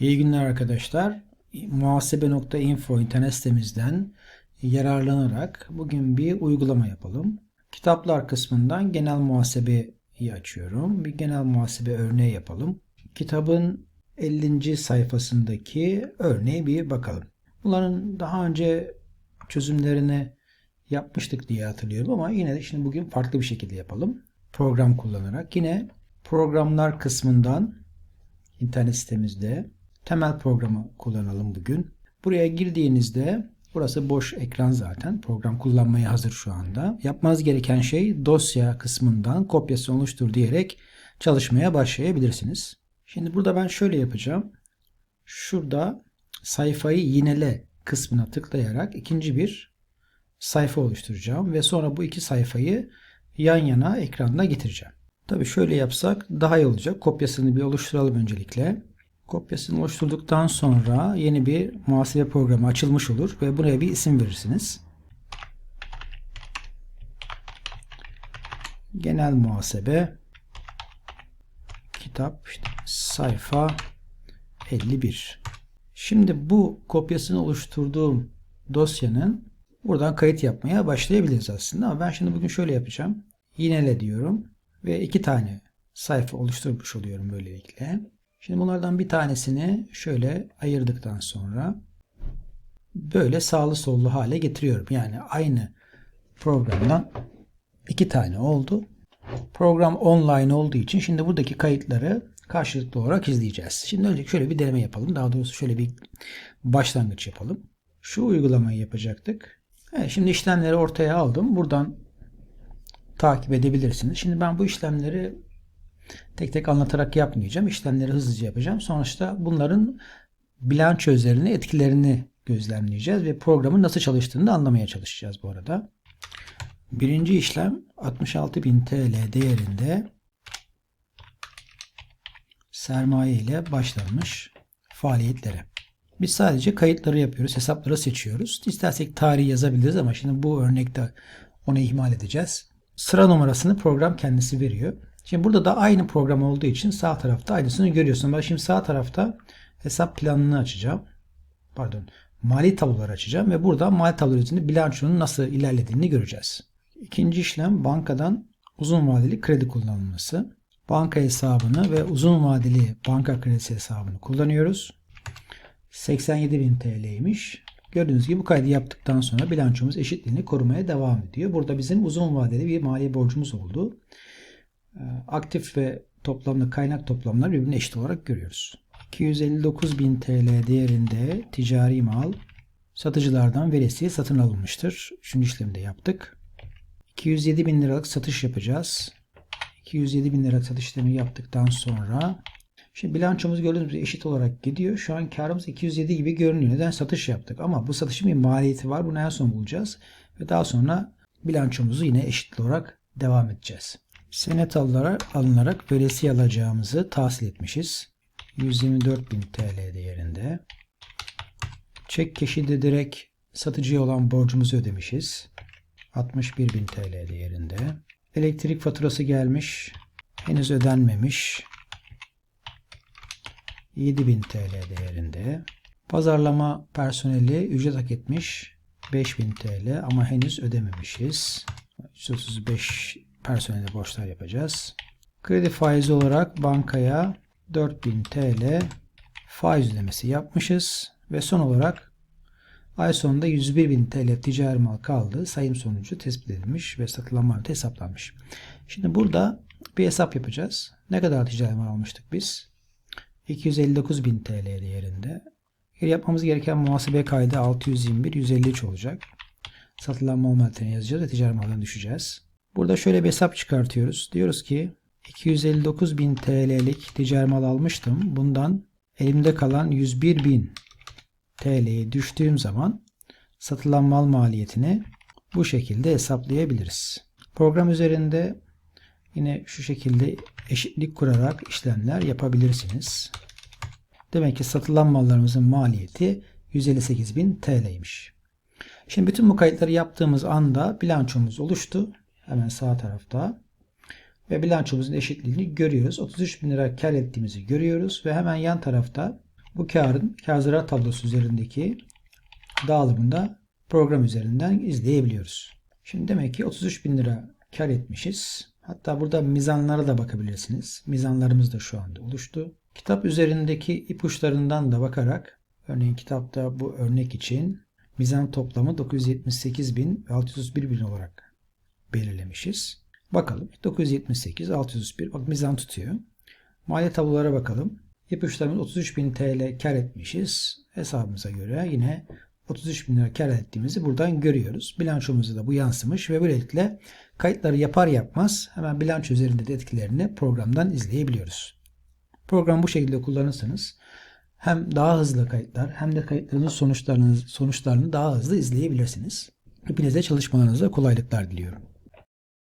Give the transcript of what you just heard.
İyi günler arkadaşlar. Muhasebe.info internet sitemizden yararlanarak bugün bir uygulama yapalım. Kitaplar kısmından genel muhasebeyi açıyorum. Bir genel muhasebe örneği yapalım. Kitabın 50. sayfasındaki örneğe bir bakalım. Bunların daha önce çözümlerini yapmıştık diye hatırlıyorum ama yine de şimdi bugün farklı bir şekilde yapalım. Program kullanarak yine programlar kısmından internet sitemizde temel programı kullanalım bugün. Buraya girdiğinizde burası boş ekran zaten. Program kullanmaya hazır şu anda. Yapmanız gereken şey dosya kısmından kopyası oluştur diyerek çalışmaya başlayabilirsiniz. Şimdi burada ben şöyle yapacağım. Şurada sayfayı yinele kısmına tıklayarak ikinci bir sayfa oluşturacağım ve sonra bu iki sayfayı yan yana ekranda getireceğim. Tabi şöyle yapsak daha iyi olacak. Kopyasını bir oluşturalım öncelikle. Kopyasını oluşturduktan sonra yeni bir muhasebe programı açılmış olur ve buraya bir isim verirsiniz. Genel muhasebe kitap işte sayfa 51. Şimdi bu kopyasını oluşturduğum dosyanın buradan kayıt yapmaya başlayabiliriz aslında ama ben şimdi bugün şöyle yapacağım. Yinele diyorum ve iki tane sayfa oluşturmuş oluyorum böylelikle. Şimdi bunlardan bir tanesini şöyle ayırdıktan sonra böyle sağlı sollu hale getiriyorum. Yani aynı programdan iki tane oldu. Program online olduğu için şimdi buradaki kayıtları karşılıklı olarak izleyeceğiz. Şimdi önce şöyle bir deneme yapalım. Daha doğrusu şöyle bir başlangıç yapalım. Şu uygulamayı yapacaktık. Evet, şimdi işlemleri ortaya aldım. Buradan takip edebilirsiniz. Şimdi ben bu işlemleri tek tek anlatarak yapmayacağım. İşlemleri hızlıca yapacağım. Sonuçta bunların bilanço üzerine etkilerini gözlemleyeceğiz ve programın nasıl çalıştığını da anlamaya çalışacağız bu arada. Birinci işlem 66.000 TL değerinde sermaye ile başlanmış faaliyetlere. Biz sadece kayıtları yapıyoruz, hesapları seçiyoruz. İstersek tarihi yazabiliriz ama şimdi bu örnekte onu ihmal edeceğiz. Sıra numarasını program kendisi veriyor. Şimdi burada da aynı program olduğu için sağ tarafta aynısını görüyorsun. Ben şimdi sağ tarafta hesap planını açacağım. Pardon. Mali tabloları açacağım ve burada mali tabloları üzerinde bilançonun nasıl ilerlediğini göreceğiz. İkinci işlem bankadan uzun vadeli kredi kullanılması. Banka hesabını ve uzun vadeli banka kredisi hesabını kullanıyoruz. 87.000 TL'ymiş. Gördüğünüz gibi bu kaydı yaptıktan sonra bilançomuz eşitliğini korumaya devam ediyor. Burada bizim uzun vadeli bir mali borcumuz oldu. Ee, aktif ve toplamlı kaynak toplamları birbirine eşit olarak görüyoruz. 259.000 TL değerinde ticari mal satıcılardan veresiye satın alınmıştır. Üçüncü işlemi de yaptık. 207.000 liralık satış yapacağız. 207.000 lira satış işlemi yaptıktan sonra Şimdi bilançomuz gördüğünüz gibi eşit olarak gidiyor. Şu an karımız 207 gibi görünüyor. Neden? Satış yaptık. Ama bu satışın bir maliyeti var. Bunu en son bulacağız. Ve daha sonra bilançomuzu yine eşit olarak devam edeceğiz. Senet alınarak, alınarak veresiye alacağımızı tahsil etmişiz. 124.000 TL değerinde. Çek keşide direkt satıcıya olan borcumuzu ödemişiz. 61.000 TL değerinde. Elektrik faturası gelmiş. Henüz ödenmemiş. 7000 TL değerinde. Pazarlama personeli ücret hak etmiş 5000 TL ama henüz ödememişiz. 135 personele borçlar yapacağız. Kredi faizi olarak bankaya 4000 TL faiz ödemesi yapmışız ve son olarak ay sonunda 101.000 TL ticari mal kaldı. Sayım sonucu tespit edilmiş ve satılan mal hesaplanmış. Şimdi burada bir hesap yapacağız. Ne kadar ticari mal almıştık biz? 259.000 TL değerinde. Yapmamız gereken muhasebe kaydı 621 153 olacak. Satılan mal maliyetini yazacağız ve ticari maldan düşeceğiz. Burada şöyle bir hesap çıkartıyoruz. Diyoruz ki 259.000 TL'lik ticari mal almıştım. Bundan elimde kalan 101.000 TL'ye düştüğüm zaman satılan mal maliyetini bu şekilde hesaplayabiliriz. Program üzerinde Yine şu şekilde eşitlik kurarak işlemler yapabilirsiniz. Demek ki satılan mallarımızın maliyeti 158.000 TL'ymiş. Şimdi bütün bu kayıtları yaptığımız anda bilançomuz oluştu. Hemen sağ tarafta. Ve bilançomuzun eşitliğini görüyoruz. 33 bin lira kar ettiğimizi görüyoruz. Ve hemen yan tarafta bu karın kar zarar tablosu üzerindeki dağılımında program üzerinden izleyebiliyoruz. Şimdi demek ki 33 bin lira kar etmişiz. Hatta burada mizanlara da bakabilirsiniz. Mizanlarımız da şu anda oluştu. Kitap üzerindeki ipuçlarından da bakarak örneğin kitapta bu örnek için mizan toplamı 978 bin ve 631 bin olarak belirlemişiz. Bakalım 978, 631 bak mizan tutuyor. Mali tablolara bakalım. İpuçlarımız 33.000 TL kar etmişiz. Hesabımıza göre yine 33 bin lira kar ettiğimizi buradan görüyoruz. Bilançomuzda da bu yansımış ve böylelikle kayıtları yapar yapmaz hemen bilanço üzerinde de etkilerini programdan izleyebiliyoruz. Program bu şekilde kullanırsanız hem daha hızlı kayıtlar hem de kayıtlarınız sonuçlarını, sonuçlarını daha hızlı izleyebilirsiniz. Hepinize çalışmalarınızda kolaylıklar diliyorum.